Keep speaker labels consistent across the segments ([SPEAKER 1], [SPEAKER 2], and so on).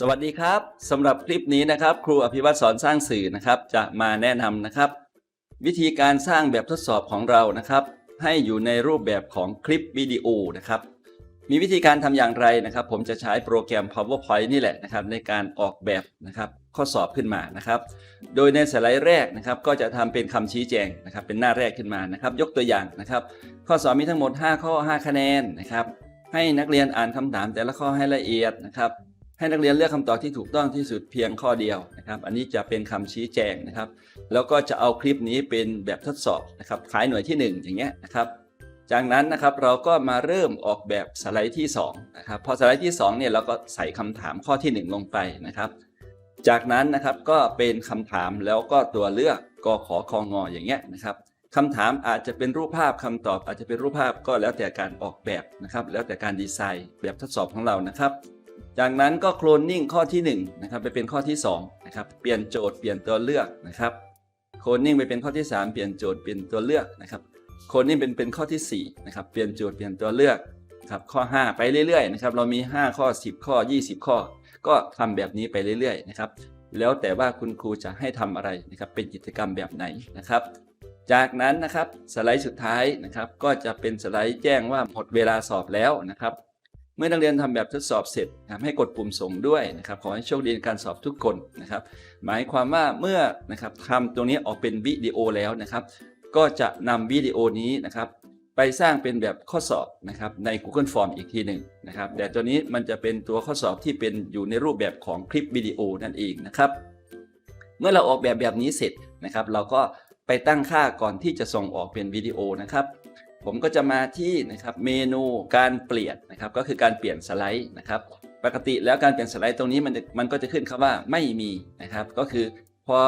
[SPEAKER 1] สวัสดีครับสำหรับคลิปนี้นะครับ ครูอภิวัตรสอนสร้างสื่อนะครับ จะมาแนะนำนะครับ วิธีการสร้างแบบทดสอบของเรานะครับ ให้อยู่ในรูปแบบของคลิปวิดีโอนะครับ มีวิธีการทำอย่างไรนะครับ ผมจะใช้โปรแกรม PowerPoint นี่แหละนะครับ ในการออกแบบนะครับ ข้อสอบขึ้นมานะครับ โดยในสไลด์แรกนะครับ ก็จะทำเป็นคำชี้แจงนะครับ เป็นหน้าแรกขึ้นมานะครับ ยกตัวอย่างนะครับ ข้อสอบมีทั้งหมด 5 ข้อ 5 คะแนนนะครับ ให้นักเรียนอ่านคำถามแต่ละข้อให้ละเอียดนะครับ ให้นักเรียนเลือกคำตอบที่ถูกต้องที่สุดเพียงข้อเดียวนะครับ อันนี้จะเป็นคำชี้แจงนะครับ แล้วก็จะเอาคลิปนี้เป็นแบบทดสอบนะครับขายหน่วยที่ 1 อย่างเงี้ยนะครับ จากนั้นนะครับเราก็มาเริ่มออกแบบสไลด์ที่2นะครับพอสไลด์ที่2เนี่ยเราก็ใส่คำถามข้อที่ 1 ลงไปนะครับ จากนั้นนะครับก็เป็นคำถามแล้วก็ตัวเลือกกขอคองออย่างเงี้ยนะครับคำถามอาจจะเป็นรูปภาพคำตอบอาจจะเป็นรูปภาพก็แล้วแต่การออกแบบนะครับ แล้วแต่การดีไซน์แบบทดสอบของเรานะครับ จากนั้นก็โคลนนิ่งข้อที่1นะครับไปเป็นข้อที่2นะครับเปลี่ยนโจทย์เปลี่ยนตัวเลือกนะครับโคลนนิ่งไปเป็นข้อที่ 3 เปลี่ยนโจทย์เปลี่ยนตัวเลือกนะครับโคลนนิ่งเป็นเป็นข้อที่4นะครับเปลี่ยนโจทย์เปลี่ยนตัวเลือกครับข้อ 5 ไปเรื่อยๆนะครับเรามี 5 ข้อ 10 ข้อ 20 ข้อ ก็ทำแบบนี้ไปเรื่อยๆนะครับแล้วแต่ว่าคุณครูจะให้ทำอะไรนะครับเป็นกิจกรรมแบบไหนนะครับ จากนั้นนะครับสไลด์สุดท้ายนะครับก็จะเป็นสไลด์แจ้งว่าหมดเวลาสอบแล้วนะครับ เมื่อนักเรียนทำแบบทดสอบเสร็จนะครับให้กดปุ่มส่งด้วยนะครับขอให้โชคดีในการสอบทุกคนนะครับ หมายความว่าเมื่อนะครับทำตรงนี้ออกเป็นวิดีโอแล้วนะครับ ก็จะนำวิดีโอนี้นะครับไปสร้างเป็นแบบข้อสอบนะครับใน Google Form อีกทีหนึ่งนะครับแต่ตัวนี้มันจะเป็นตัวข้อสอบที่เป็นอยู่ในรูปแบบของคลิปวิดีโอนั่นเองนะครับ เมื่อเราออกแบบแบบนี้เสร็จนะครับ เราก็ไปตั้งค่าก่อนที่จะส่งออกเป็นวิดีโอนะครับ ผมก็จะมาที่นะครับเมนูการเปลี่ยนนะครับก็คือการเปลี่ยนสไลด์นะครับปกติแล้วการเปลี่ยนสไลด์ตรงนี้มันมันก็จะขึ้นคำว่าไม่มีนะครับ ก็คือพอ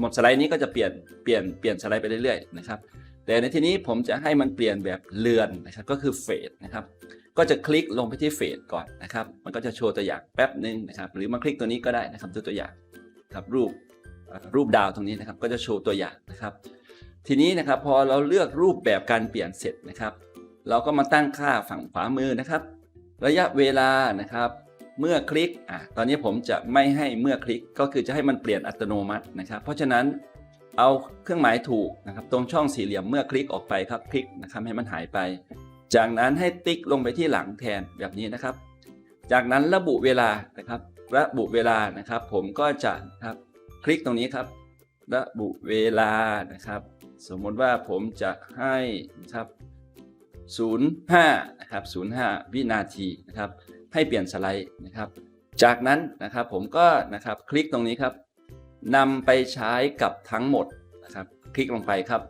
[SPEAKER 1] หมดสไลด์นี้ก็จะเปลี่ยนเปลี่ยนเปลี่ยนสไลด์ไปเรื่อยๆนะครับแต่ในที่นี้ผมจะให้มันเปลี่ยนแบบเลือนนะครับก็คือเฟดนะครับก็จะคลิกลงไปที่เฟดก่อนนะครับ มันก็จะโชว์ตัวอย่างแป๊บหนึ่งนะครับ หรือมาคลิกตัวนี้ก็ได้นะครับตัวตัวอย่างครับรูปรูปดาวตรงนี้นะครับ ก็จะโชว์ตัวอย่างนะครับ ทีนี้นะครับพอเราเลือกรูปแบบการเปลี่ยนเสร็จนะครับ เราก็มาตั้งค่าฝั่งขวามือนะครับ ระยะเวลานะครับ เมื่อคลิกอะตอนนี้ผมจะไม่ให้เมื่อคลิกก็คือจะให้มันเปลี่ยนอัตโนมัตินะครับ เพราะฉะนั้นเอาเครื่องหมายถูกนะครับ ตรงช่องสี่เหลี่ยมเมื่อคลิกออกไปครับคลิกนะครับให้มันหายไป จากนั้นให้ติ๊กลงไปที่หลังแทนแบบนี้นะครับ จากนั้นระบุเวลานะครับ ระบุเวลานะครับ ผมก็จะครับคลิกตรงนี้ครับ ระบุเวลานะครับ สมมติว่าผมจะให้นะครับ05นะครับ05 วินาทีนะครับ ให้เปลี่ยนสไลด์นะครับ จากนั้นนะครับผมก็นะครับคลิกตรงนี้ครับนำไปใช้กับทั้งหมดนะครับ คลิกลงไปครับ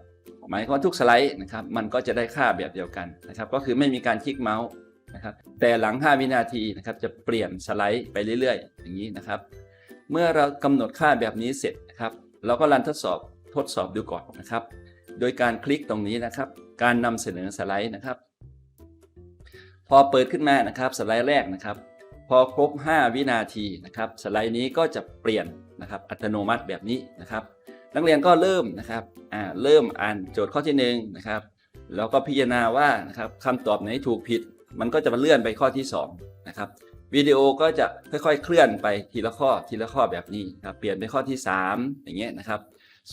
[SPEAKER 1] หมายความว่าทุกสไลด์นะครับ มันก็จะได้ค่าแบบเดียวกันนะครับ ก็คือไม่มีการคลิกเมาส์นะครับ แต่หลัง 5 วินาทีนะครับจะเปลี่ยนสไลด์ไปเรื่อย ๆ อย่างนี้นะครับ เมื่อเรากำหนดค่าแบบนี้เสร็จนะครับ เราก็รันทดสอบ ทดสอบดูก่อนนะครับ โดยการคลิกตรงนี้นะครับ การนำเสนอสไลด์นะครับ พอเปิดขึ้นมานะครับสไลด์แรกนะครับ พอครบ 5 วินาทีนะครับ สไลด์นี้ก็จะเปลี่ยนนะครับอัตโนมัติแบบนี้นะครับ นักเรียนก็เริ่มนะครับอ่าเริ่มอ่านโจทย์ข้อที่1นะครับแล้วก็พิจารณาว่านะครับคำตอบไหนถูกผิด มันก็จะมาเลื่อนไปข้อที่2นะครับวิดีโอก็จะค่อยๆ เคลื่อนไปทีละข้อทีละข้อแบบนี้ครับเปลี่ยนไปข้อที่ 3 อย่างเงี้ยนะครับ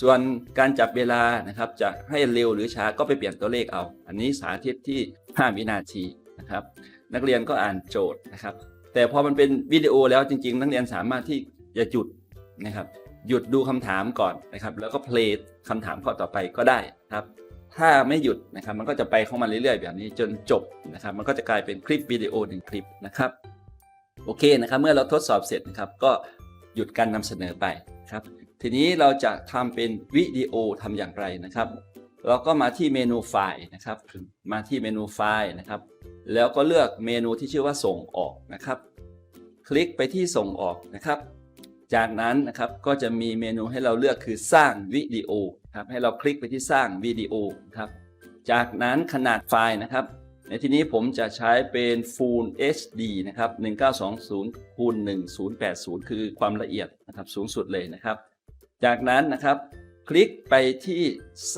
[SPEAKER 1] ส่วนการจับเวลานะครับจะให้เร็วหรือช้าก็ไปเปลี่ยนตัวเลขเอา อันนี้สาธิตที่ 5 วินาทีนะครับนักเรียนก็อ่านโจทย์นะครับ แต่พอมันเป็นวิดีโอแล้วจริง ๆ นักเรียนสามารถที่จะหยุดนะครับหยุดดูคำถามก่อนนะครับแล้วก็เพลย์คำถามข้อต่อไปก็ได้ครับถ้าไม่หยุดนะครับมันก็จะไปของมันเรื่อยๆ แบบนี้จนจบนะครับมันก็จะกลายเป็นคลิปวิดีโอหนึ่งคลิปนะครับโอเคนะครับเมื่อเราทดสอบเสร็จนะครับก็หยุดการนำเสนอไปครับ ทีนี้เราจะทำเป็นวิดีโอทำอย่างไรนะครับ เราก็มาที่เมนูไฟล์นะครับ มาที่เมนูไฟล์นะครับ แล้วก็เลือกเมนูที่ชื่อว่าส่งออกนะครับ คลิกไปที่ส่งออกนะครับ จากนั้นนะครับก็จะมีเมนูให้เราเลือกคือสร้างวิดีโอครับให้เราคลิกไปที่สร้างวิดีโอครับ จากนั้นขนาดไฟล์นะครับในที่นี้ผมจะใช้เป็น Full HD นะครับ 1920คูณ1080 คือความละเอียดนะครับสูงสุดเลยนะครับ จากนั้นนะครับคลิกไปที่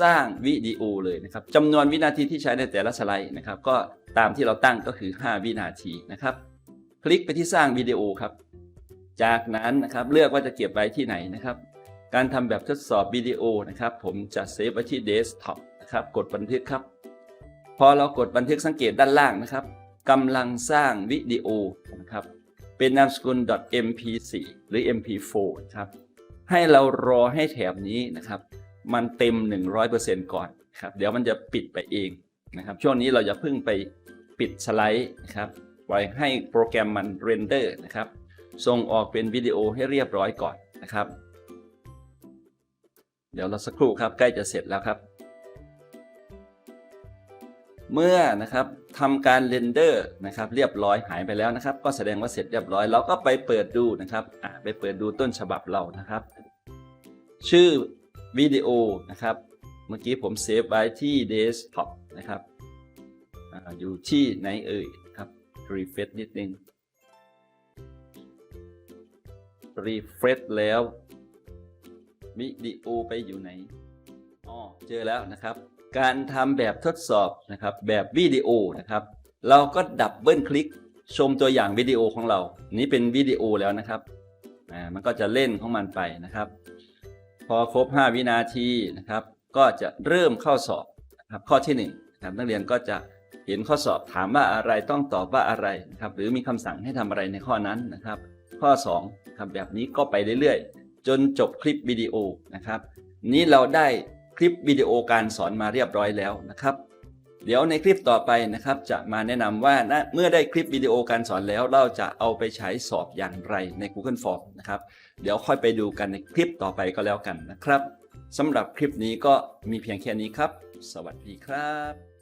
[SPEAKER 1] สร้างวิดีโอเลยนะครับจำนวนวินาทีที่ใช้ในแต่ละสไลด์นะครับ ก็ตามที่เราตั้งก็คือ 5 วินาทีนะครับ คลิกไปที่สร้างวิดีโอครับ จากนั้นนะครับเลือกว่าจะเก็บไว้ที่ไหนนะครับ การทำแบบทดสอบวิดีโอนะครับ ผมจะเซฟไว้ที่เดสก์ท็อปนะครับกดบันทึกครับ พอเรากดบันทึกสังเกตด้านล่างนะครับกำลังสร้างวิดีโอนะครับเป็นนามสกุล .mp4 หรือ mp4 ครับ ให้เรารอให้แถบนี้นะครับ มันเต็ม 100%ก่อนครับเดี๋ยวมันจะปิดไปเองนะครับช่วงนี้เราจะเพิ่งไปปิดสไลด์นะครับไว้ให้โปรแกรมมันเรนเดอร์นะครับส่งออกเป็นวิดีโอให้เรียบร้อยก่อนนะครับ เดี๋ยวเราสักครู่ครับใกล้จะเสร็จแล้วครับ เมื่อนะครับทำการเรนเดอร์นะครับเรียบร้อยหายไปแล้วนะครับ ก็แสดงว่าเสร็จเรียบร้อยเราก็ไปเปิดดูนะครับไปเปิดดูต้นฉบับเรานะครับ ชื่อวิดีโอนะครับ เมื่อกี้ผมเซฟไว้ที่เดสก์ท็อปนะครับออยู่ที่ไหนเอ่ยครับรีเฟรชนิดนึงรีเฟรชแล้ววิดีโอไปอยู่ไหนอ๋อเจอแล้วนะครับ การทำแบบทดสอบนะครับ แบบวิดีโอนะครับ เราก็ดับเบิลคลิกชมตัวอย่างวิดีโอของเรา นี้เป็นวิดีโอแล้วนะครับ มันก็จะเล่นของมันไปนะครับ พอครบ 5 วินาทีนะครับ ก็จะเริ่มเข้าสอบนะครับข้อที่1นะครับนักเรียนก็จะเห็นข้อสอบถามว่าอะไรต้องตอบว่าอะไรนะครับ หรือมีคำสั่งให้ทำอะไรในข้อนั้นนะครับ ข้อ2ครับแบบนี้ก็ไปเรื่อยๆ จนจบคลิปวิดีโอนะครับ นี้เราได้คลิปวิดีโอการสอนมาเรียบร้อยแล้วนะครับ เดี๋ยวในคลิปต่อไปนะครับจะมาแนะนำว่านะเมื่อได้คลิปวิดีโอการสอนแล้ว เราจะเอาไปใช้สอบอย่างไรใน Google Form นะครับ เดี๋ยวค่อยไปดูกันในคลิปต่อไปก็แล้วกันนะครับสำหรับคลิปนี้ก็มีเพียงแค่นี้ครับ สวัสดีครับ